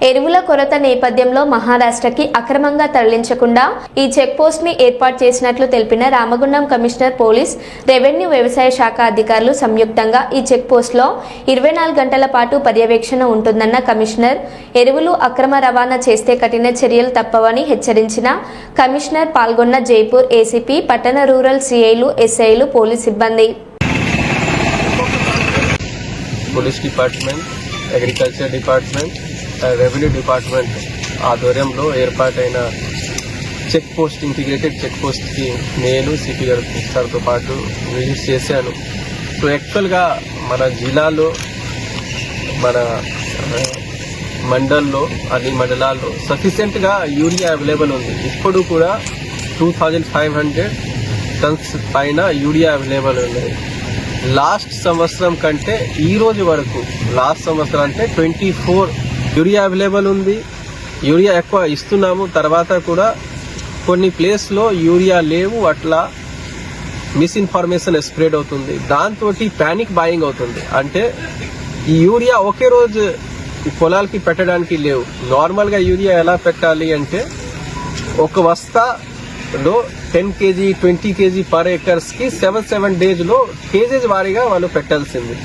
ఎరువుల కొరత నేపథ్యంలో మహారాష్ట్రకి అక్రమంగా తరలించకుండా ఈ చెక్పోస్ట్ని ఏర్పాటు చేసినట్లు తెలిపిన రామగుండం కమిషనర్ పోలీస్ రెవెన్యూ వ్యవసాయ శాఖ అధికారులు సంయుక్తంగా ఈ చెక్పోస్ట్లో ఇరవై నాలుగు గంటల పాటు పర్యవేక్షణ ఉంటుందన్న కమిషనర్ ఎరువులు అక్రమ రవాణా చేస్తే కఠిన చర్యలు తప్పవని హెచ్చరించిన కమిషనర్ పాల్గొన్న జైపూర్ ఏసీపీ పట్టణ రూరల్ సిఐలు ఎస్ఐలు పోలీస్ సిబ్బంది. Police department agriculture department revenue department ఆధ్వర్యంలో ఏర్పాటైన చెక్ పోస్ట్ ఇంటిగ్రేటెడ్ చెక్ పోస్ట్కి నేను సిపి గారు సార్తో పాటు విజిట్ చేశాను. సో యాక్చువల్గా మన జిల్లాలో మన మండల్లో అన్ని మండలాల్లో సఫిషియెంట్గా యూరియా అవైలబుల్ ఉంది. ఇప్పుడు కూడా two thousand five hundred tons పైన యూరియా అవైలబుల్ ఉన్నాయి లాస్ట్ సంవత్సరం కంటే ఈ రోజు వరకు లాస్ట్ సంవత్సరం అంటే ట్వంటీ ఫోర్ యూరియా అవైలబుల్ ఉంది. యూరియా ఎక్కువ ఇస్తున్నాము. తర్వాత కూడా కొన్ని ప్లేస్లో యూరియా లేవు. అట్లా మిస్ఇన్ఫర్మేషన్ స్ప్రెడ్ అవుతుంది. దాంతో ప్యానిక్ బాయింగ్ అవుతుంది. అంటే ఈ యూరియా ఒకే రోజు పొలాలకి పెట్టడానికి లేవు. నార్మల్గా యూరియా ఎలా పెట్టాలి అంటే ఒక బస్తాలో ten KG twenty KG per ఎకర్స్కి seven seven డేస్లో కేజీస్ వారీగా వాళ్ళు పెట్టాల్సింది.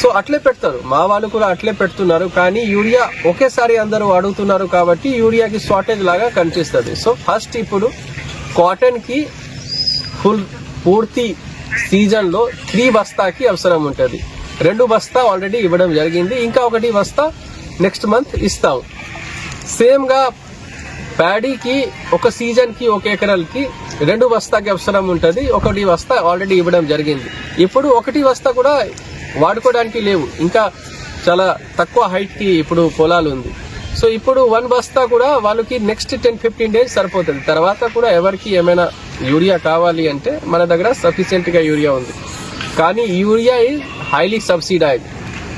సో అట్లే పెడతారు. మా వాళ్ళు కూడా అట్లే పెడుతున్నారు. కానీ యూరియా ఒకేసారి అందరూ అడుగుతున్నారు కాబట్టి యూరియాకి షార్టేజ్ లాగా కనిపిస్తుంది. సో ఫస్ట్ ఇప్పుడు కాటన్కి ఫుల్ పూర్తి సీజన్లో త్రీ బస్తాకి అవసరం ఉంటుంది. రెండు బస్తా ఆల్రెడీ ఇవ్వడం జరిగింది. ఇంకా ఒకటి బస్తా నెక్స్ట్ మంత్ ఇస్తాం. సేమ్గా ప్యాడీకి ఒక సీజన్కి ఒక ఎకరాలకి రెండు బస్తాకి అవసరం ఉంటుంది. ఒకటి బస్తా ఆల్రెడీ ఇవ్వడం జరిగింది. ఇప్పుడు ఒకటి బస్తా కూడా వాడుకోవడానికి లేవు. ఇంకా చాలా తక్కువ హైట్కి ఇప్పుడు పొలాలు ఉంది. సో ఇప్పుడు వన్ బస్తా కూడా వాళ్ళకి నెక్స్ట్ టెన్ ఫిఫ్టీన్ డేస్ సరిపోతుంది. తర్వాత కూడా ఎవరికి ఏమైనా యూరియా కావాలి అంటే మన దగ్గర సఫిషియెంట్గా యూరియా ఉంది. కానీ urea is highly subsidise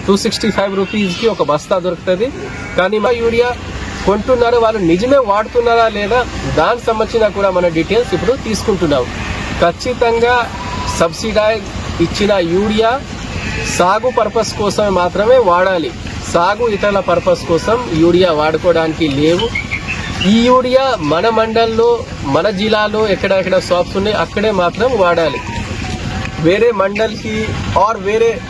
two sixty five రూపీస్కి ఒక బస్తా దొరుకుతుంది. కానీ మా యూరియా కొంటున్నారు వాళ్ళు నిజమే వాడుతున్నారా లేదా దానికి సంబంధించిన కూడా మన డీటెయిల్స్ ఇప్పుడు తీసుకుంటున్నాం. ఖచ్చితంగా సబ్సిడైజ్ ఇచ్చిన యూరియా సాగు పర్పస్ కోసం మాత్రమే వాడాలి. సాగు ఇతరుల పర్పస్ కోసం యూరియా వాడుకోవడానికి లేవు. ఈ యూరియా మన మండల్లో మన జిల్లాలో ఎక్కడెక్కడ షాప్స్ ఉన్నాయి అక్కడే మాత్రం వాడాలి. వేరే మండల్కి ఆర్ వేరే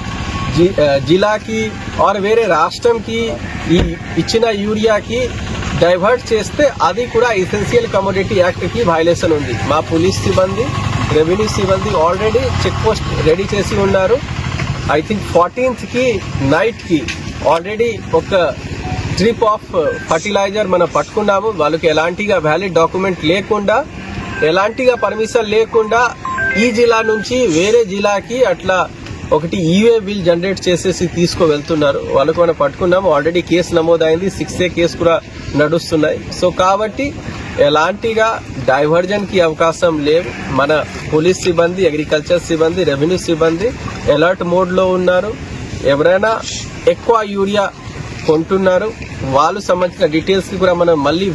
జి- జిల్లాకి ఆర్ వేరే రాష్ట్రంకి ఈ ఇచ్చిన యూరియాకి డైవర్ట్ చేస్తే అది కూడా ఎసెన్షియల్ కమోడిటీ యాక్ట్కి వైలేషన్ ఉంది. మా పోలీస్ సిబ్బంది రెవెన్యూ సిబ్బంది ఆల్రెడీ చెక్ పోస్ట్ రెడీ చేసి ఉన్నారు. ఐ థింక్ ఫార్టీన్త్కి నైట్కి ఆల్రెడీ ఒక ట్రిప్ ఆఫ్ ఫర్టిలైజర్ మనం పట్టుకున్నాము. వాళ్ళకి ఎలాంటిగా వ్యాలిడ్ డాక్యుమెంట్ లేకుండా ఎలాంటిగా పర్మిషన్ లేకుండా ఈ జిల్లా నుంచి వేరే జిల్లాకి అట్లా ఒకటి ఈవే బిల్ జనరేట్ చేసేసి తీసుకు వెళ్తున్నారు. వాళ్ళకు మనం పట్టుకున్నాము. ఆల్రెడీ కేసు నమోదైంది. సిక్స్ ఏ కేసు కూడా నడుస్తున్నాయి. సో కాబట్టి ఎలాంటిగా డైవర్జన్కి అవకాశం లేవు. మన పోలీస్ సిబ్బంది అగ్రికల్చర్ సిబ్బంది రెవెన్యూ సిబ్బంది అలర్ట్ మోడ్లో ఉన్నారు. ఎవరైనా ఎక్కువ యూరియా కొంటున్నారు వాళ్ళు సంబంధించిన డీటెయిల్స్కి కూడా మనం మళ్ళీ